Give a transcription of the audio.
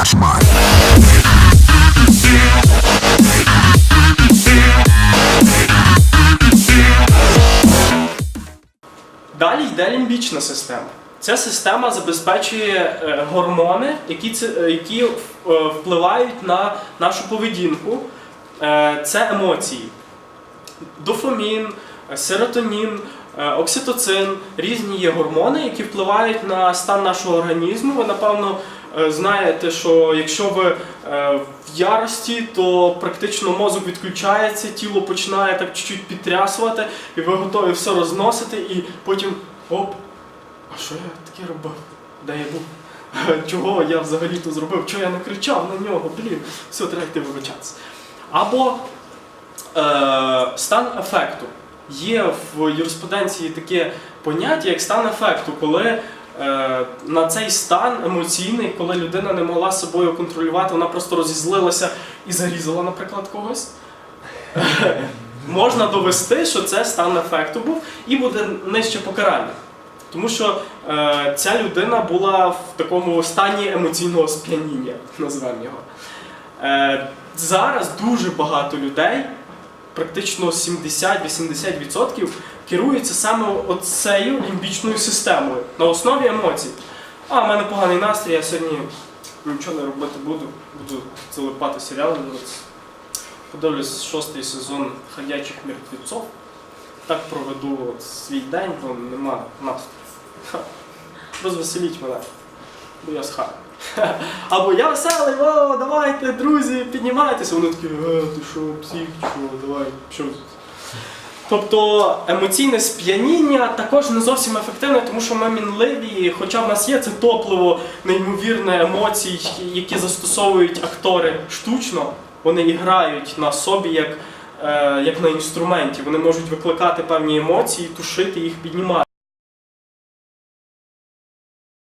Кошмар. Далі йде лімбічна система. Ця система забезпечує е, гормони, які, е, які е, впливають на нашу поведінку. Це емоції. Дофамін, серотонін, окситоцин різні є гормони, які впливають на стан нашого організму. Ви, напевно, знаєте, що якщо ви е, в ярості, то практично мозок відключається, тіло починає так чуть-чуть підтрясувати, і ви готові все розносити, і потім оп, а що я таке робив? Де я був? Чого я взагалі то зробив? Чого я не кричав на нього? Блін, все, треба йти вибачатися. Або е, стан ефекту. Є в юриспруденції таке поняття, як стан ефекту, коли е, на цей стан емоційний, коли людина не могла собою контролювати, вона просто розізлилася і зарізала, наприклад, когось. Можна довести, що це стан ефекту був, і буде нижче покарання. Тому що е, ця людина була в такому стані емоційного сп'яніння, назвемо його. Е, зараз дуже багато людей, практично 70-80%, керуються саме оцею лімбічною системою на основі емоцій. А, в мене поганий настрій, я сьогодні нічого не робити буду, буду залипати серіали дивитися. Подивлюсь шостий сезон ходячих мертвеців. Так проведу от свій день, бо нема настрою. Розвеселіть мене, бо я схаю. Або я веселий, о, давайте, друзі, піднімайтеся. Вони такі, е, ти що, псих, що, давай, що. Тобто емоційне сп'яніння також не зовсім ефективне, тому що ми мінливі, хоча в нас є це топливо, неймовірне емоцій, які застосовують актори штучно, вони і грають на собі як, е, як на інструменті. Вони можуть викликати певні емоції, тушити їх, піднімати.